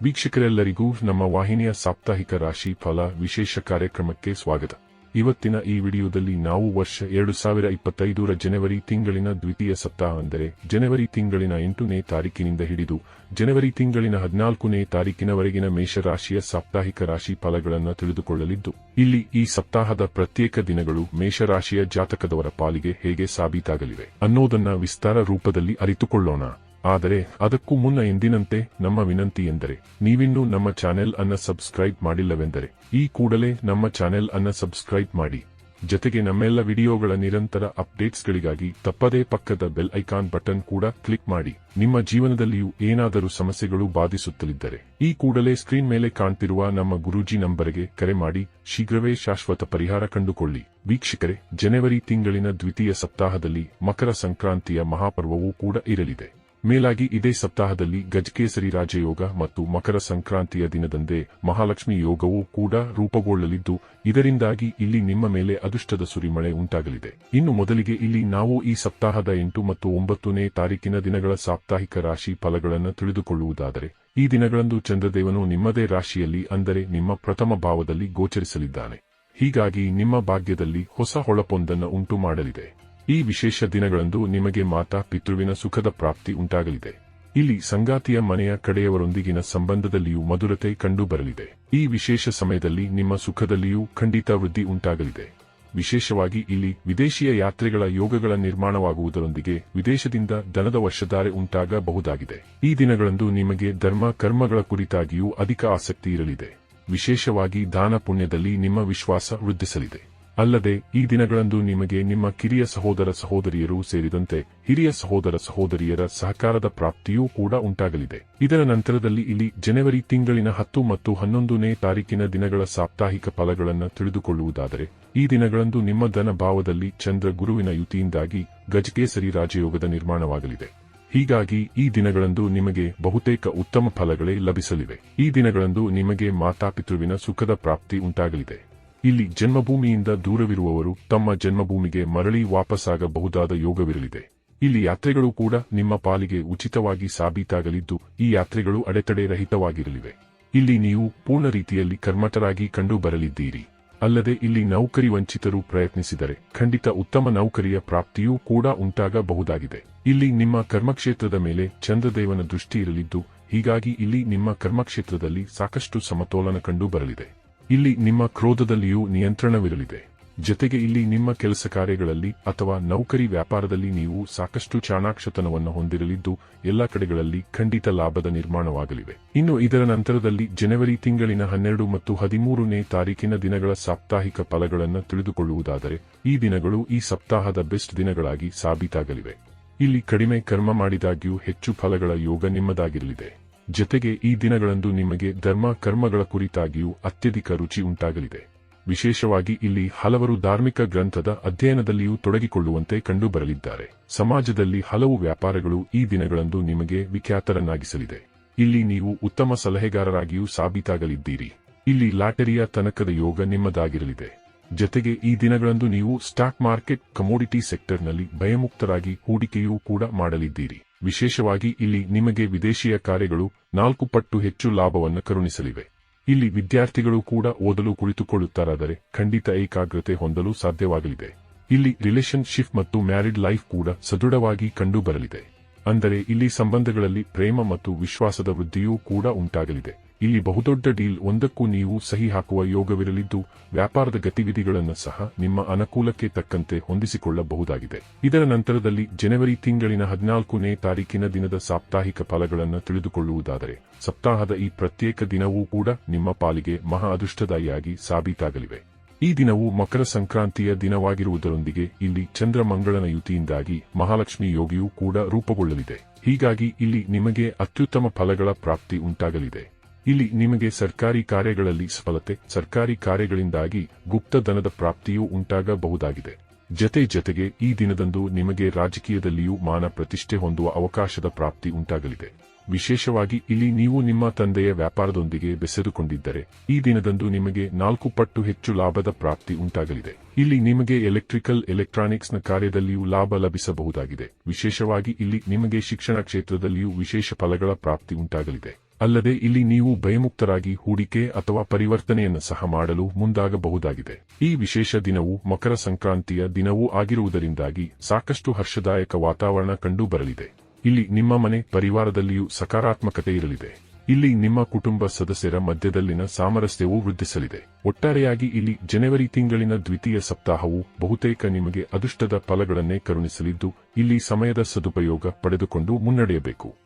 ವೀಕ್ಷಕರೆಲ್ಲರಿಗೂ ನಮ್ಮ ವಾಹಿನಿಯ ಸಾಪ್ತಾಹಿಕ ರಾಶಿ ಫಲ ವಿಶೇಷ ಕಾರ್ಯಕ್ರಮಕ್ಕೆ ಸ್ವಾಗತ. ಇವತ್ತಿನ ಈ ವಿಡಿಯೋದಲ್ಲಿ ನಾವು ವರ್ಷ ಎರಡು ಸಾವಿರ ಇಪ್ಪತ್ತೈದರ ಜನವರಿ ತಿಂಗಳಿನ ದ್ವಿತೀಯ ಸಪ್ತಾಹ ಅಂದರೆ ಜನವರಿ ತಿಂಗಳಿನ ಎಂಟನೇ ತಾರೀಕಿನಿಂದ ಹಿಡಿದು ಜನವರಿ ತಿಂಗಳಿನ ಹದಿನಾಲ್ಕನೇ ತಾರೀಕಿನವರೆಗಿನ ಮೇಷರಾಶಿಯ ಸಾಪ್ತಾಹಿಕ ರಾಶಿ ಫಲಗಳನ್ನು ತಿಳಿದುಕೊಳ್ಳಲಿದ್ದು, ಇಲ್ಲಿ ಈ ಸಪ್ತಾಹದ ಪ್ರತ್ಯೇಕ ದಿನಗಳು ಮೇಷರಾಶಿಯ ಜಾತಕದವರ ಪಾಲಿಗೆ ಹೇಗೆ ಸಾಬೀತಾಗಲಿವೆ ಅನ್ನೋದನ್ನ ವಿಸ್ತಾರ ರೂಪದಲ್ಲಿ ಅರಿತುಕೊಳ್ಳೋಣ. ಆದರೆ ಅದಕ್ಕೂ ಮುನ್ನ ಎಂದಿನಂತೆ ನಮ್ಮ ವಿನಂತಿ ಎಂದರೆ ನೀವಿನ್ನೂ ನಮ್ಮ ಚಾನೆಲ್ ಅನ್ನ ಸಬ್ಸ್ಕ್ರೈಬ್ ಮಾಡಿಲ್ಲವೆಂದರೆ, ಈ ಕೂಡಲೇ ನಮ್ಮ ಚಾನೆಲ್ ಅನ್ನ ಸಬ್ಸ್ಕ್ರೈಬ್ ಮಾಡಿ. ಜೊತೆಗೆ ನಮ್ಮೆಲ್ಲ ವಿಡಿಯೋಗಳ ನಿರಂತರ ಅಪ್ಡೇಟ್ಸ್ಗಳಿಗಾಗಿ ತಪ್ಪದೇ ಪಕ್ಕದ ಬೆಲ್ ಐಕಾನ್ ಬಟನ್ ಕೂಡ ಕ್ಲಿಕ್ ಮಾಡಿ. ನಿಮ್ಮ ಜೀವನದಲ್ಲಿಯೂ ಏನಾದರೂ ಸಮಸ್ಯೆಗಳು ಬಾಧಿಸುತ್ತಲಿದ್ದರೆ, ಈ ಕೂಡಲೇ ಸ್ಕ್ರೀನ್ ಮೇಲೆ ಕಾಣ್ತಿರುವ ನಮ್ಮ ಗುರೂಜಿ ನಂಬರ್ಗೆ ಕರೆ ಮಾಡಿ, ಶೀಘ್ರವೇ ಶಾಶ್ವತ ಪರಿಹಾರ ಕಂಡುಕೊಳ್ಳಿ. ವೀಕ್ಷಕರೇ, ಜನವರಿ ತಿಂಗಳಿನ ದ್ವಿತೀಯ ಸಪ್ತಾಹದಲ್ಲಿ ಮಕರ ಸಂಕ್ರಾಂತಿಯ ಮಹಾಪರ್ವವೂ ಕೂಡ ಇರಲಿದೆ. ಮೇಲಾಗಿ ಇದೇ ಸಪ್ತಾಹದಲ್ಲಿ ಗಜಕೇಸರಿ ರಾಜಯೋಗ ಮತ್ತು ಮಕರ ಸಂಕ್ರಾಂತಿಯ ದಿನದಂದೇ ಮಹಾಲಕ್ಷ್ಮಿ ಯೋಗವೂ ಕೂಡ ರೂಪುಗೊಳ್ಳಲಿದ್ದು, ಇದರಿಂದಾಗಿ ಇಲ್ಲಿ ನಿಮ್ಮ ಮೇಲೆ ಅದೃಷ್ಟದ ಸುರಿಮಳೆ ಉಂಟಾಗಲಿದೆ. ಇನ್ನು ಮೊದಲಿಗೆ ಇಲ್ಲಿ ನಾವು ಈ ಸಪ್ತಾಹದ ಎಂಟು ಮತ್ತು ಒಂಬತ್ತನೇ ತಾರೀಕಿನ ದಿನಗಳ ಸಾಪ್ತಾಹಿಕ ರಾಶಿ ಫಲಗಳನ್ನು ತಿಳಿದುಕೊಳ್ಳುವುದಾದರೆ, ಈ ದಿನಗಳಂದು ಚಂದ್ರದೇವನು ನಿಮ್ಮದೇ ರಾಶಿಯಲ್ಲಿ ಅಂದರೆ ನಿಮ್ಮ ಪ್ರಥಮ ಭಾವದಲ್ಲಿ ಗೋಚರಿಸಲಿದ್ದಾನೆ. ಹೀಗಾಗಿ ನಿಮ್ಮ ಭಾಗ್ಯದಲ್ಲಿ ಹೊಸ ಹೊಳಪೊಂದನ್ನು ಉಂಟು ಮಾಡಲಿದೆ ಈ ವಿಶೇಷ ದಿನಗಳಂದು ನಿಮಗೆ ಮಾತಾ ಪಿತೃವಿನ ಸುಖದ ಪ್ರಾಪ್ತಿ ಉಂಟಾಗಲಿದೆ. ಇಲ್ಲಿ ಸಂಗಾತಿಯ ಮನೆಯ ಕಡೆಯವರೊಂದಿಗಿನ ಸಂಬಂಧದಲ್ಲಿಯೂ ಮಧುರತೆ ಕಂಡುಬರಲಿದೆ ಈ ವಿಶೇಷ ಸಮಯದಲ್ಲಿ ನಿಮ್ಮ ಸುಖದಲ್ಲಿಯೂ ಖಂಡಿತ ವೃದ್ಧಿ ಉಂಟಾಗಲಿದೆ. ವಿಶೇಷವಾಗಿ ಇಲ್ಲಿ ವಿದೇಶಿಯ ಯಾತ್ರೆಗಳ ಯೋಗಗಳ ನಿರ್ಮಾಣವಾಗುವುದರೊಂದಿಗೆ ವಿದೇಶದಿಂದ ದನದ ವರ್ಷಧಾರೆ ಉಂಟಾಗಬಹುದಾಗಿದೆ. ಈ ದಿನಗಳಂದು ನಿಮಗೆ ಧರ್ಮ ಕರ್ಮಗಳ ಕುರಿತಾಗಿಯೂ ಅಧಿಕ ಆಸಕ್ತಿ ಇರಲಿದೆ. ವಿಶೇಷವಾಗಿ ದಾನ ಪುಣ್ಯದಲ್ಲಿ ನಿಮ್ಮ ವಿಶ್ವಾಸ ವೃದ್ಧಿಸಲಿದೆ. ಅಲ್ಲದೆ, ಈ ದಿನಗಳಂದು ನಿಮಗೆ ನಿಮ್ಮ ಕಿರಿಯ ಸಹೋದರ ಸಹೋದರಿಯರು ಸೇರಿದಂತೆ ಹಿರಿಯ ಸಹೋದರ ಸಹೋದರಿಯರ ಸಹಕಾರದ ಪ್ರಾಪ್ತಿಯೂ ಕೂಡ ಉಂಟಾಗಲಿದೆ. ಇದರ ನಂತರದಲ್ಲಿ ಇಲ್ಲಿ ಜನವರಿ ತಿಂಗಳಿನ ಹತ್ತು ಮತ್ತು ಹನ್ನೊಂದನೇ ತಾರೀಕಿನ ದಿನಗಳ ಸಾಪ್ತಾಹಿಕ ಫಲಗಳನ್ನು ತಿಳಿದುಕೊಳ್ಳುವುದಾದರೆ, ಈ ದಿನಗಳಂದು ನಿಮ್ಮ ಧನ ಭಾವದಲ್ಲಿ ಚಂದ್ರ ಗುರುವಿನ ಯುತಿಯಿಂದಾಗಿ ಗಜಕೇಸರಿ ರಾಜಯೋಗದ ನಿರ್ಮಾಣವಾಗಲಿದೆ. ಹೀಗಾಗಿ, ಈ ದಿನಗಳಂದು ನಿಮಗೆ ಬಹುತೇಕ ಉತ್ತಮ ಫಲಗಳೇ ಲಭಿಸಲಿವೆ. ಈ ದಿನಗಳಂದು ನಿಮಗೆ ಮಾತಾಪಿತೃವಿನ ಸುಖದ ಪ್ರಾಪ್ತಿ ಉಂಟಾಗಲಿದೆ. ಇಲ್ಲಿ ಜನ್ಮಭೂಮಿಯಿಂದ ದೂರವಿರುವವರು ತಮ್ಮ ಜನ್ಮಭೂಮಿಗೆ ಮರಳಿ ವಾಪಸ್ಸಾಗಬಹುದಾದ ಯೋಗವಿರಲಿದೆ. ಇಲ್ಲಿ ಯಾತ್ರೆಗಳು ಕೂಡ ನಿಮ್ಮ ಪಾಲಿಗೆ ಉಚಿತವಾಗಿ ಸಾಬೀತಾಗಲಿದ್ದು, ಈ ಯಾತ್ರೆಗಳು ಅಡೆತಡೆ ರಹಿತವಾಗಿರಲಿವೆ. ಇಲ್ಲಿ ನೀವು ಪೂರ್ಣ ರೀತಿಯಲ್ಲಿ ಕರ್ಮಠರಾಗಿ ಕಂಡು ಬರಲಿದ್ದೀರಿ ಅಲ್ಲದೆ ಇಲ್ಲಿ ನೌಕರಿ ವಂಚಿತರು ಪ್ರಯತ್ನಿಸಿದರೆ ಖಂಡಿತ ಉತ್ತಮ ನೌಕರಿಯ ಪ್ರಾಪ್ತಿಯೂ ಕೂಡ ಉಂಟಾಗಬಹುದಾಗಿದೆ. ಇಲ್ಲಿ ನಿಮ್ಮ ಕರ್ಮಕ್ಷೇತ್ರದ ಮೇಲೆ ಚಂದ್ರದೇವನ ದೃಷ್ಟಿ ಇರಲಿದ್ದು, ಹೀಗಾಗಿ ಇಲ್ಲಿ ನಿಮ್ಮ ಕರ್ಮಕ್ಷೇತ್ರದಲ್ಲಿ ಸಾಕಷ್ಟು ಸಮತೋಲನ ಕಂಡು ಬರಲಿದೆ ಇಲ್ಲಿ ನಿಮ್ಮ ಕ್ರೋಧದಲ್ಲಿಯೂ ನಿಯಂತ್ರಣವಿರಲಿದೆ. ಜತೆಗೆ ಇಲ್ಲಿ ನಿಮ್ಮ ಕೆಲಸ ಕಾರ್ಯಗಳಲ್ಲಿ ಅಥವಾ ನೌಕರಿ ವ್ಯಾಪಾರದಲ್ಲಿ ನೀವು ಸಾಕಷ್ಟು ಚಾಣಾಕ್ಷತನವನ್ನು ಹೊಂದಿರಲಿದ್ದು, ಎಲ್ಲ ಕಡೆಗಳಲ್ಲಿ ಖಂಡಿತ ಲಾಭದ ನಿರ್ಮಾಣವಾಗಲಿವೆ. ಇನ್ನು ಇದರ ನಂತರದಲ್ಲಿ ಜನವರಿ ತಿಂಗಳಿನ ಹನ್ನೆರಡು ಮತ್ತು ಹದಿಮೂರನೇ ತಾರೀಕಿನ ದಿನಗಳ ಸಾಪ್ತಾಹಿಕ ಫಲಗಳನ್ನು ತಿಳಿದುಕೊಳ್ಳುವುದಾದರೆ, ಈ ದಿನಗಳು ಈ ಸಪ್ತಾಹದ ಬೆಸ್ಟ್ ದಿನಗಳಾಗಿ ಸಾಬೀತಾಗಲಿವೆ. ಇಲ್ಲಿ ಕಡಿಮೆ ಕರ್ಮ ಮಾಡಿದಾಗ್ಯೂ ಹೆಚ್ಚು ಫಲಗಳ ಯೋಗ ನಿಮ್ಮದಾಗಿರಲಿದೆ. ಜೊತೆಗೆ ಈ ದಿನಗಳಂದು ನಿಮಗೆ ಧರ್ಮ ಕರ್ಮಗಳ ಕುರಿತಾಗಿಯೂ ಅತ್ಯಧಿಕ ರುಚಿ ಉಂಟಾಗಲಿದೆ. ವಿಶೇಷವಾಗಿ ಇಲ್ಲಿ ಹಲವರು ಧಾರ್ಮಿಕ ಗ್ರಂಥದ ಅಧ್ಯಯನದಲ್ಲಿಯೂ ತೊಡಗಿಕೊಳ್ಳುವಂತೆ ಕಂಡುಬರಲಿದ್ದಾರೆ. ಸಮಾಜದಲ್ಲಿ ಹಲವು ವ್ಯಾಪಾರಗಳು ಈ ದಿನಗಳಂದು ನಿಮಗೆ ವಿಖ್ಯಾತರನ್ನಾಗಿಸಲಿದೆ. ಇಲ್ಲಿ ನೀವು ಉತ್ತಮ ಸಲಹೆಗಾರರಾಗಿಯೂ ಸಾಬೀತಾಗಲಿದ್ದೀರಿ. ಇಲ್ಲಿ ಲಾಟರಿಯ ತನಕದ ಯೋಗ ನಿಮ್ಮದಾಗಿರಲಿದೆ. ಜತೆಗೆ ಈ ದಿನಗಳಂದು ನೀವು ಸ್ಟಾಕ್ ಮಾರ್ಕೆಟ್, ಕಮೋಡಿಟಿ ಸೆಕ್ಟರ್ನಲ್ಲಿ ಭಯಮುಕ್ತರಾಗಿ ಹೂಡಿಕೆಯೂ ಕೂಡ ಮಾಡಲಿದ್ದೀರಿ. ವಿಶೇಷವಾಗಿ ಇಲ್ಲಿ ನಿಮಗೆ ವಿದೇಶಿಯ ಕಾರ್ಯಗಳು ನಾಲ್ಕು ಪಟ್ಟು ಹೆಚ್ಚು ಲಾಭವನ್ನು ಕರುಣಿಸಲಿವೆ. ಇಲ್ಲಿ ವಿದ್ಯಾರ್ಥಿಗಳು ಕೂಡ ಓದಲು ಕುಳಿತುಕೊಳ್ಳುತ್ತಾರಾದರೆ ಖಂಡಿತ ಏಕಾಗ್ರತೆ ಹೊಂದಲು ಸಾಧ್ಯವಾಗಲಿದೆ. ಇಲ್ಲಿ ರಿಲೇಶನ್ಶಿಪ್ ಮತ್ತು ಮ್ಯಾರಿಡ್ ಲೈಫ್ ಕೂಡ ಸದೃಢವಾಗಿ ಕಂಡುಬರಲಿದೆ. ಅಂದರೆ ಇಲ್ಲಿ ಸಂಬಂಧಗಳಲ್ಲಿ ಪ್ರೇಮ ಮತ್ತು ವಿಶ್ವಾಸದ ವೃದ್ಧಿಯೂ ಕೂಡ ಉಂಟಾಗಲಿದೆ. ಇಲ್ಲಿ ಬಹುದೊಡ್ಡ ಡೀಲ್ ಒಂದಕ್ಕೂ ನೀವು ಸಹಿ ಹಾಕುವ ಯೋಗವಿರಲಿದ್ದು, ವ್ಯಾಪಾರದ ಗತಿವಿಧಿಗಳನ್ನು ಸಹ ನಿಮ್ಮ ಅನುಕೂಲಕ್ಕೆ ತಕ್ಕಂತೆ ಹೊಂದಿಸಿಕೊಳ್ಳಬಹುದಾಗಿದೆ. ಇದರ ನಂತರದಲ್ಲಿ ಜನವರಿ ತಿಂಗಳಿನ ಹದಿನಾಲ್ಕನೇ ತಾರೀಕಿನ ದಿನದ ಸಾಪ್ತಾಹಿಕ ಫಲಗಳನ್ನು ತಿಳಿದುಕೊಳ್ಳುವುದಾದರೆ, ಸಪ್ತಾಹದ ಈ ಪ್ರತ್ಯೇಕ ದಿನವೂ ಕೂಡ ನಿಮ್ಮ ಪಾಲಿಗೆ ಮಹಾ ಅದೃಷ್ಟದಾಯಿಯಾಗಿ ಸಾಬೀತಾಗಲಿವೆ. ಈ ದಿನವು ಮಕರ ಸಂಕ್ರಾಂತಿಯ ದಿನವಾಗಿರುವುದರೊಂದಿಗೆ ಇಲ್ಲಿ ಚಂದ್ರಮಂಗಳನ ಯುತಿಯಿಂದಾಗಿ ಮಹಾಲಕ್ಷ್ಮಿ ಯೋಗಿಯೂ ಕೂಡ ರೂಪುಗೊಳ್ಳಲಿದೆ. ಹೀಗಾಗಿ ಇಲ್ಲಿ ನಿಮಗೆ ಅತ್ಯುತ್ತಮ ಫಲಗಳ ಪ್ರಾಪ್ತಿ ಉಂಟಾಗಲಿದೆ. ಇಲ್ಲಿ ನಿಮಗೆ ಸರ್ಕಾರಿ ಕಾರ್ಯಗಳಲ್ಲಿ ಸಫಲತೆ, ಸರ್ಕಾರಿ ಕಾರ್ಯಗಳಿಂದಾಗಿ ಗುಪ್ತಧನದ ಪ್ರಾಪ್ತಿಯೂ ಉಂಟಾಗಬಹುದಾಗಿದೆ. ಜತೆ ಜತೆಗೆ ಈ ದಿನದಂದು ನಿಮಗೆ ರಾಜಕೀಯದಲ್ಲಿಯೂ ಮಾನ ಪ್ರತಿಷ್ಠೆ ಹೊಂದುವ ಅವಕಾಶದ ಪ್ರಾಪ್ತಿ ಉಂಟಾಗಲಿದೆ. ವಿಶೇಷವಾಗಿ ಇಲ್ಲಿ ನೀವು ನಿಮ್ಮ ತಂದೆಯ ವ್ಯಾಪಾರದೊಂದಿಗೆ ಬೆಸೆದುಕೊಂಡಿದ್ದರೆ, ಈ ದಿನದಂದು ನಿಮಗೆ ನಾಲ್ಕು ಪಟ್ಟು ಹೆಚ್ಚು ಲಾಭದ ಪ್ರಾಪ್ತಿ ಉಂಟಾಗಲಿದೆ. ಇಲ್ಲಿ ನಿಮಗೆ ಎಲೆಕ್ಟ್ರಿಕಲ್ ಎಲೆಕ್ಟ್ರಾನಿಕ್ಸ್ನ ಕಾರ್ಯದಲ್ಲಿಯೂ ಲಾಭ ಲಭಿಸಬಹುದಾಗಿದೆ. ವಿಶೇಷವಾಗಿ ಇಲ್ಲಿ ನಿಮಗೆ ಶಿಕ್ಷಣ ಕ್ಷೇತ್ರದಲ್ಲಿಯೂ ವಿಶೇಷ ಫಲಗಳ ಪ್ರಾಪ್ತಿ ಉಂಟಾಗಲಿದೆ. ಅಲ್ಲದೆ ಇಲ್ಲಿ ನೀವು ಭಯಮುಕ್ತರಾಗಿ ಹೂಡಿಕೆ ಅಥವಾ ಪರಿವರ್ತನೆಯನ್ನು ಸಹ ಮಾಡಲು ಮುಂದಾಗಬಹುದಾಗಿದೆ. ಈ ವಿಶೇಷ ದಿನವು ಮಕರ ಸಂಕ್ರಾಂತಿಯ ದಿನವೂ ಆಗಿರುವುದರಿಂದಾಗಿ ಸಾಕಷ್ಟು ಹರ್ಷದಾಯಕ ವಾತಾವರಣ ಕಂಡುಬರಲಿದೆ. ಇಲ್ಲಿ ನಿಮ್ಮ ಮನೆ ಪರಿವಾರದಲ್ಲಿಯೂ ಸಕಾರಾತ್ಮಕತೆ ಇರಲಿದೆ. ಇಲ್ಲಿ ನಿಮ್ಮ ಕುಟುಂಬ ಸದಸ್ಯರ ಮಧ್ಯದಲ್ಲಿನ ಸಾಮರಸ್ಯವೂ ವೃದ್ಧಿಸಲಿದೆ. ಒಟ್ಟಾರೆಯಾಗಿ ಇಲ್ಲಿ ಜನವರಿ ತಿಂಗಳಿನ ದ್ವಿತೀಯ ಸಪ್ತಾಹವು ಬಹುತೇಕ ನಿಮಗೆ ಅದೃಷ್ಟದ ಫಲಗಳನ್ನೇ ಕರುಣಿಸಲಿದ್ದು, ಇಲ್ಲಿ ಸಮಯದ ಸದುಪಯೋಗ ಪಡೆದುಕೊಂಡು ಮುನ್ನಡೆಯಬೇಕು.